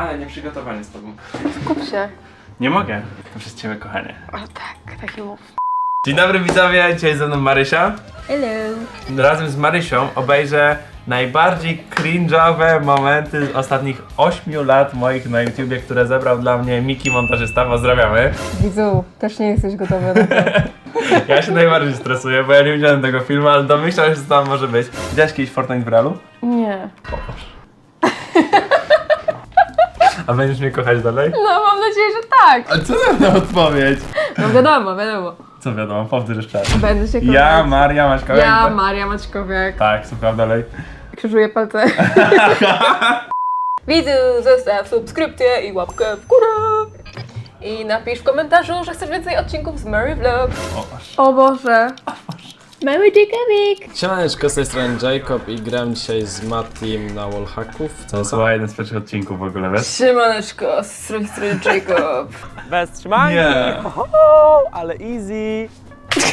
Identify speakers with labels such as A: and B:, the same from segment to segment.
A: Ale nie przygotowany z tobą.
B: Kup się.
A: Nie mogę. To przez ciebie, kochanie.
B: O tak, taki mów.
A: Dzień dobry widzowie, dzisiaj ze mną Marysia.
B: Hello.
A: Razem z Marysią obejrzę najbardziej cringe'owe momenty z ostatnich 8 lat moich na YouTubie, które zebrał dla mnie Miki Montażysta. Pozdrawiamy.
B: Widzu, też nie jesteś gotowy na to.
A: Ja się najbardziej stresuję, bo ja nie widziałem tego filmu, ale domyślam się, że tam może być. Widziałeś kiedyś Fortnite w realu?
B: Nie.
A: A będziesz mnie kochać dalej?
B: No, mam nadzieję, że tak.
A: A co na odpowiedź?
B: No wiadomo, wiadomo.
A: Co wiadomo, powtórz jeszcze raz.
B: Będę się kochać.
A: Ja, Maria, Maćkowiak.
B: Ja, Maria Maćkowiak.
A: Tak, słucham dalej.
B: Krzyżuję palce. Widzu, zostaw subskrypcję i łapkę w górę. I napisz w komentarzu, że chcesz więcej odcinków z Mary Vlog.
A: O,
B: O Boże. Mary Ciekawik.
C: Siemaneczko, z tej strony Jacob i gram dzisiaj z Matim na wallhacków.
A: to jest chyba jeden z pierwszych odcinków w ogóle, wiesz?
B: Siemaneczko, z tej strony Jacob.
D: Bez trzymania.
A: Nie.
D: Ale easy.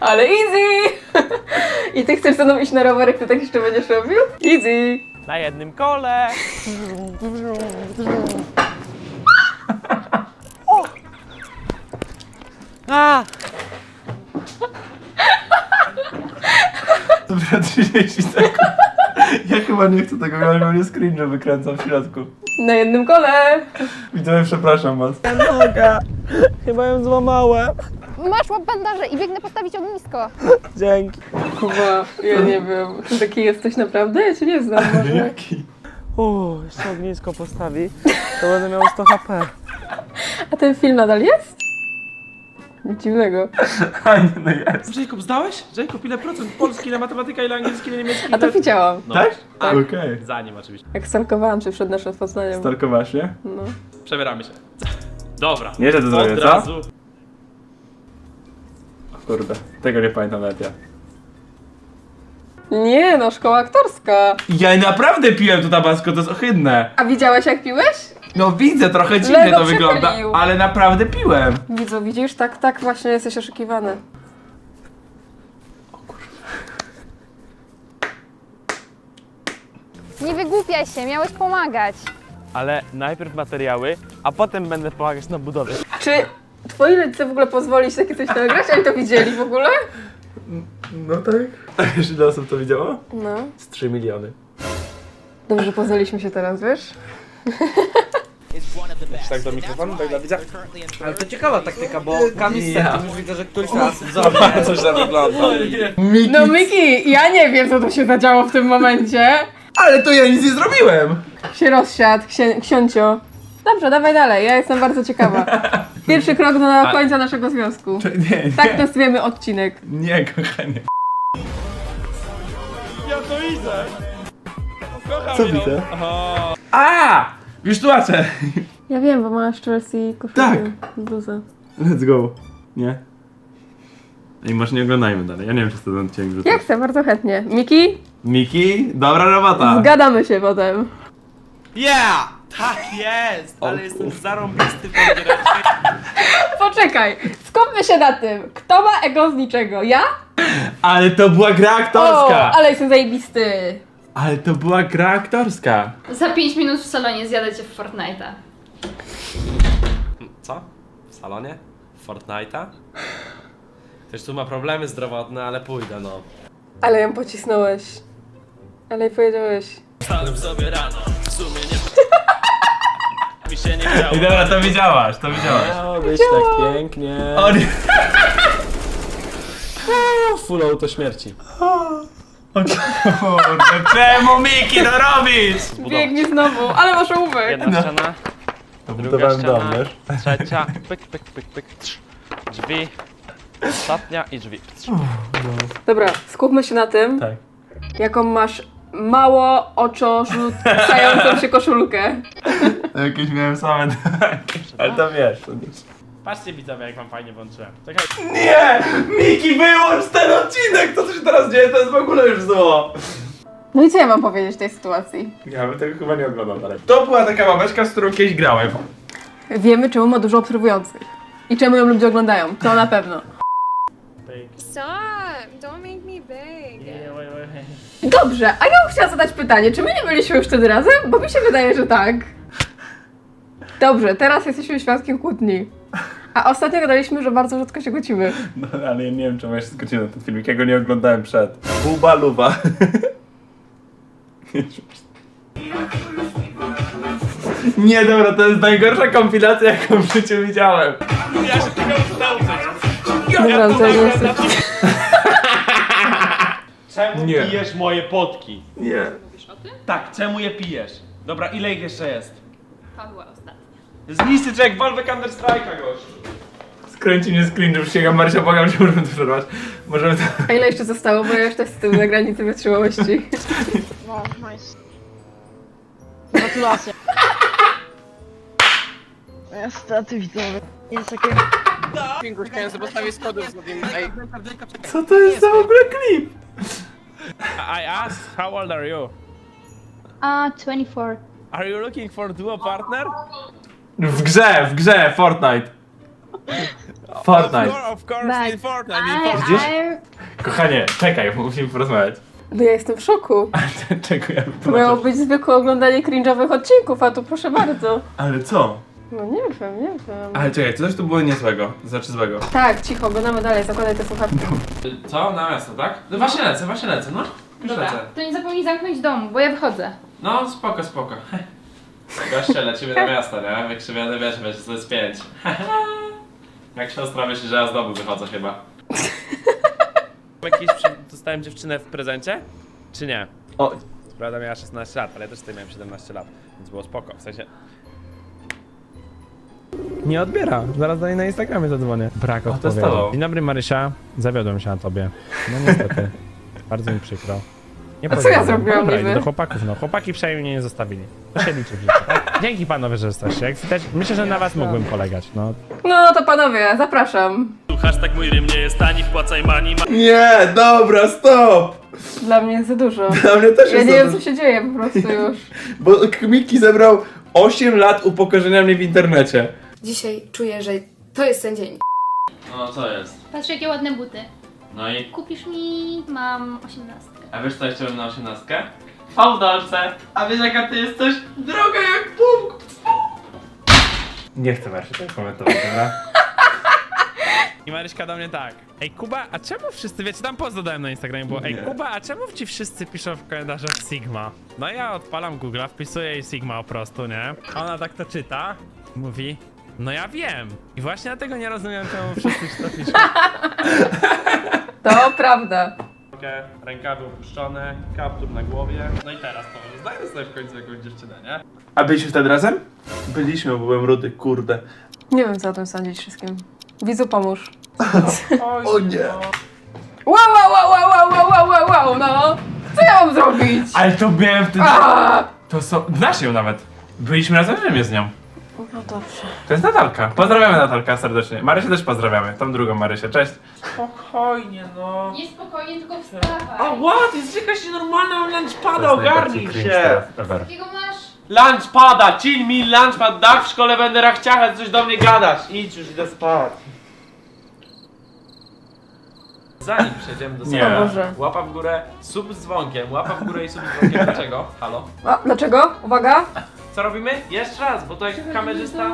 B: Ale easy! I ty chcesz ze mną iść na rowerek, ty tak jeszcze będziesz robił? Easy!
D: Na jednym kole. O! A!
A: Dobra, 30 sekund. Ja chyba nie chcę tego, ale mnie screen, wykręcam w środku.
B: Na jednym kole!
A: Widzowie, przepraszam was.
D: Noga. Chyba ją złamałem.
E: Masz łap bandaże i biegnę postawić ognisko.
D: Dzięki.
B: Kuba, ja nie wiem. Ty taki jesteś naprawdę? Ja cię nie znam może.
A: Jaki?
D: Uuu, jeszcze ognisko postawi, to będę miał 100 HP.
B: A ten film nadal jest? Nic Dziwnego.
A: A nie, no jest.
D: Jacob, zdałeś? Jacob, ile procent? Polski, ile matematyka, ile angielski, ile niemiecki?
B: A to widziałam.
D: No.
A: Tak?
B: Tak.
A: Okej.
D: Zanim oczywiście.
B: Jak stalkowałam cię przed naszym poznaniem.
A: Stalkowasz, nie?
B: No.
D: Przebieramy się. Dobra.
A: Nie, że to zrobię,
D: Od
A: co?
D: razu.
A: Kurde, tego nie pamiętam nawet ja.
B: Nie no, szkoła aktorska.
A: Ja naprawdę piłem to tabasco, to jest ohydne.
B: A widziałeś jak piłeś?
A: No widzę, trochę dziwnie
B: Lego
A: to wygląda,
B: przepylił.
A: ale naprawdę piłem.
B: Widzu, widzisz? Tak, tak właśnie jesteś oszukiwany.
E: Nie wygłupiaj się, miałeś pomagać.
D: Ale najpierw materiały, a potem będę pomagać na budowie.
B: Czy twoi rodzice w ogóle pozwolić takie coś nagrać? Oni to widzieli w ogóle?
A: No tak. A wiesz ile osób to widziało?
B: No.
A: Z 3 miliony.
B: Dobrze, poznaliśmy się teraz, wiesz?
A: Tak do mikrofonu, tak dla widza.
F: Ale to ciekawa taktyka, bo Kamil. Septim już widzę, że któryś raz zrobił.
A: Coś tam wygląda.
B: No Miki, ja nie wiem co to się zadziało w tym momencie.
A: Ale to ja nic nie zrobiłem!
B: Się rozsiadł, księ- ksiącio. Dobrze, dawaj dalej, ja jestem bardzo ciekawa. Pierwszy krok do końca naszego związku.
A: Nie, nie.
B: Tak nazwiemy odcinek.
A: Nie, kochanie.
D: Ja to idę. Kocham
A: Co
D: ją.
A: widzę?
D: Aha.
A: A! Już tłumaczę.
B: Ja wiem, bo masz Chelsea koszulkę.
A: Tak.
B: Bluzę.
A: Let's go. Nie? I może nie oglądajmy dalej. Ja nie wiem, czy to ten odcinek wrzucę.
B: Ja chcę, bardzo chętnie. Miki,
A: Miki, dobra robota.
B: zgadamy się potem.
D: Yeah! Tak jest! Ale jestem zarąbisty w.
B: Poczekaj, skupmy się na tym. Kto ma ego z niczego? Ja?
A: Ale to była gra
B: O,
A: aktorska!
B: ale jestem zajebisty.
A: Ale to była gra aktorska.
G: Za 5 minut w salonie zjadacie w Fortnite'a.
C: Co? W salonie? Fortnite'a? Ktoś tu ma problemy zdrowotne, ale pójdę no.
B: Ale ją pocisnąłeś. Ale jej powiedziałeś.
D: Wstałem sobie rano, w sumie nie... Mi się nie chciało.
A: I dobra, to widziałaś, to widziałaś.
C: Miało być tak pięknie.
A: O nie.
C: Full auto śmierci.
A: O kurde, czemu Miki to robisz?
B: Biegnie znowu, ale masz ołówek.
D: Jedna ściana,
A: To
D: druga
A: budowałem dom,
D: ściana,
A: wiesz?
D: trzecia, pyk, pyk, pyk, pyk, trz. drzwi, ostatnia i drzwi. Trz.
B: Dobra, skupmy się na tym,
A: Tak.
B: jaką masz mało oczo rzucającą się koszulkę.
A: Jakieś miałem same Ale to wiesz. To nie...
D: Patrzcie widzowie jak wam fajnie włączyłem. Czekaj.
A: Nie! Miki, wyłącz ten odcinek! Co tu się teraz dzieje? To jest w ogóle już zło.
B: No i co ja mam powiedzieć w tej sytuacji?
A: Ja bym tego chyba nie oglądał dalej. To była taka babeczka, z którą kiedyś grałem.
B: Wiemy, czemu ma dużo obserwujących. I czemu ją ludzie oglądają. To na pewno.
D: Pyk.
E: Stop! Don't make me big.
D: Nie, oj, oj.
B: Dobrze, a ja bym chciała zadać pytanie, czy my nie byliśmy już wtedy razem? Bo mi się wydaje, że tak. Dobrze, teraz jesteśmy świadkiem kłótni. A ostatnio gadaliśmy, że bardzo rzadko się kłócimy.
A: No, ale ja nie wiem, czemu ja się zgodziłem na ten filmik, ja go nie oglądałem przed. Buba luba. Nie, dobra, to jest najgorsza kompilacja, jaką w życiu widziałem.
B: Dobra, to nie jest...
H: Czemu
A: Nie.
H: pijesz moje potki?
A: Nie.
H: Tak, czemu je pijesz? Dobra, ile ich jeszcze jest?
E: Padła ostatnia.
H: Z listy jak walwę Counter Strike'a, gościu.
A: Skręci mnie z cringe'u, przysięgam Marysia, błagam cię, możemy to przerwać. Możemy to...
B: A ile jeszcze zostało, bo ja już też z tyłu na granicy wytrzymałości.
I: No, nice. Gratulacje. Niestety widzowie. Jest takie...
A: Co to jest za w ogóle klip?
D: I asked, how old are you?
J: A, 24.
D: Are you looking for duo partner?
A: W grze, w grze, Fortnite.
D: Of
A: Fortnite.
D: course, of course in Fortnite. In Fortnite.
A: Widzisz?
J: I,
A: Kochanie, czekaj, musimy porozmawiać.
B: No ja jestem w szoku.
A: Czego ja
B: To miało być zwykłe oglądanie cringe'owych odcinków, a tu proszę bardzo.
A: Ale co?
B: No nie wiem, nie wiem.
A: Ale czekaj, coś tu było niezłego, znaczy złego.
B: Tak, cicho, oglądamy dalej, zakładaj te słuchawki.
C: Co? Na miasto, tak? No właśnie lecę, właśnie lecę, no. Już
E: Dobra,
C: lecę.
E: to nie zapomnij zamknąć domu, bo ja wychodzę.
C: No, spoko, spoko. Goście, lecimy do miasta, nie? Wykrzywione wiesz, wiesz, to jest pięć. Jak siostra myśli, że ja z domu wychodzę chyba.
D: Przy... dostałem dziewczynę w prezencie? Czy nie?
A: O,
D: Prawda miała 16 lat, ale ja też tutaj miałem 17 lat, więc było spoko, w sensie... Nie odbiera, zaraz niej na Instagramie zadzwonię. Brak
A: to to.
D: Dzień dobry Marysia, zawiodłem się na tobie. No niestety, bardzo mi przykro. Nie
B: A co ja zrobiłam
D: Dobra,
B: niby?
D: do chłopaków, no. Chłopaki przynajmniej mnie nie zostawili. To się liczy w życiu, tak? Dzięki panowie, że jesteście. Jak widać, myślę, że na was mógłbym polegać, no.
B: No to panowie, zapraszam.
D: Hashtag mój rym nie jest tani, wpłacaj mani.
A: Nie, dobra, stop!
B: Dla mnie jest za dużo.
A: Dla mnie też
B: Ja
A: jest
B: nie
A: za
B: wiem, co
A: dużo.
B: się dzieje po prostu już.
A: Bo Miki zebrał 8 lat upokorzenia mnie w internecie.
K: Dzisiaj czuję, że to jest ten dzień.
C: No, co jest?
E: Patrz jakie ładne buty.
C: No i...
E: Kupisz mi... mam osiemnastkę.
C: A wiesz co ja chciałem na osiemnastkę? Fałdolce! A wiesz jaka ty jesteś? Droga jak puk!
A: Nie chcę Marysia tego komentować, dobra?
D: I Maryśka do mnie tak. Ej Kuba, a czemu wszyscy, wiecie, tam post dodałem na Instagramie, było Ej
A: Nie.
D: Kuba, a czemu ci wszyscy piszą w komentarzach Sigma? No ja odpalam Google'a, wpisuję jej Sigma po prostu, nie? A Ona tak to czyta, mówi, no ja wiem. I właśnie dlatego nie rozumiem, czemu wszyscy ci to piszą. rękawy opuszczone, kaptur na głowie. No i teraz to może znajdę sobie w końcu jakąś dziewczynę, nie?
A: A byliśmy wtedy razem? Byliśmy, bo byłem rudy, kurde.
B: Nie wiem, co o tym sądzić wszystkim. Widzu, pomóż.
A: O nie.
B: No. Wow, wow, wow, wow, wow, wow, wow, wow, no! Co ja mam zrobić?
A: Ale to miałem wtedy...
B: Aaa!
A: To są... Znasz ją nawet. Byliśmy razem w Rzymie z nią.
B: No dobrze.
A: To jest Natalka. Pozdrawiamy Natalka serdecznie. Marysię też pozdrawiamy. Tą drugą Marysię. Cześć.
H: Spokojnie, no.
E: Nie spokojnie, tylko wstawaj.
H: A what? Jest jakaś nienormalna, mam lunchpada, ogarnij się!
E: Jakiego masz?
H: Lunchpada, chill mi lunchpad, tak? W szkole będę rachciachać, coś do mnie gadasz. Idź już, idę spać.
C: Zanim przejdziemy do
A: Nie.
C: salonu,
B: O Boże.
C: łapa w górę, sub z dzwonkiem, łapa w górę i sub z dzwonkiem. Dlaczego? Halo?
B: A, dlaczego? Uwaga.
C: Co robimy? Jeszcze raz, bo to jak kamerzysta,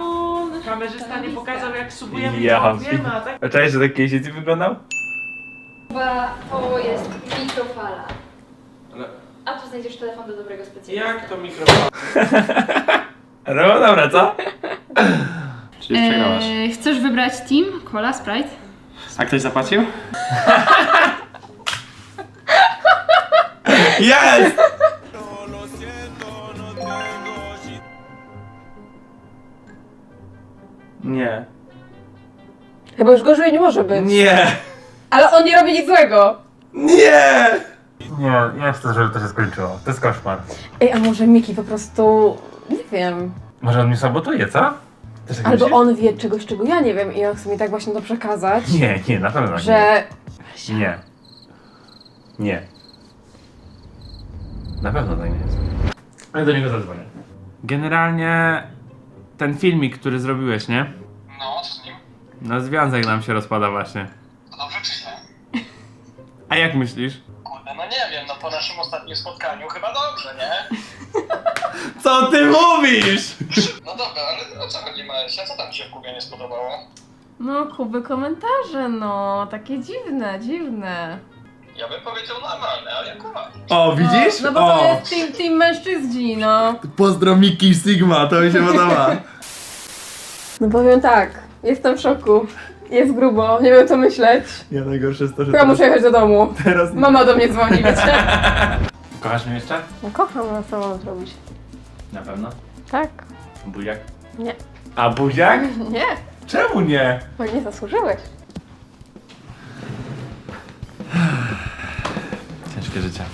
C: kamerzysta nie pokazał jak subujemy,
A: Ja.
C: to wiemy, a tak?
A: A cześć, że tak kiedyś ty wyglądał?
E: Chyba to jest mikrofala.
C: Ale
E: A tu znajdziesz telefon do dobrego specjalista.
C: jak to mikrofon?
A: No dobra, co? Czyli przegrałaś.
E: Eee, chcesz wybrać team? Cola, Sprite?
H: A ktoś zapłacił?
A: Jest! Nie.
B: Chyba już gorzej nie może być.
A: Nie!
B: Ale on nie robi nic złego.
A: Nie! Nie, nie chcę, żeby to się skończyło. To jest koszmar.
B: Ej, a może Miki po prostu... Nie wiem.
A: Może on mi sabotuje, co? Też tak
B: Albo
A: myślisz?
B: on wie czegoś, czego ja nie wiem i on chce mi tak właśnie to przekazać,
A: Nie, nie, na pewno
B: że...
A: nie. Nie. Nie. Na pewno tak nie jest. Ale do niego zadzwonię. Generalnie ten filmik, który zrobiłeś, nie?
L: No, co z nim?
A: No związek nam się rozpada właśnie.
L: To dobrze czy źle?
A: A jak myślisz?
L: Kurde, no nie wiem, no
H: po naszym ostatnim spotkaniu. Chyba dobrze, nie?
A: Co ty mówisz?
H: No dobra, ale o co chodzi Marysia? Co tam ci się w Kubie nie spodobało?
B: No, Kuby komentarze, no, takie dziwne, dziwne.
H: Ja bym powiedział normalne, ale jak uważasz?
A: O, widzisz?
B: No bo to
A: o,
B: jest team, team mężczyźni, no.
A: pozdro Miki Sigma, to mi się podoba.
B: No powiem tak, jestem w szoku. Jest grubo, nie wiem co myśleć.
A: Ja najgorsze jest to, że
B: Chyba muszę jechać do domu.
A: teraz...
B: Mama do mnie dzwoni, wiecie?
A: Kochasz mnie jeszcze?
B: No, kocham, no co mam zrobić?
A: Na pewno.
B: Tak.
A: Buziak?
B: Nie.
A: A buziak?
B: Nie,
A: Czemu nie?
B: bo nie zasłużyłeś.
A: Ciężkie życie.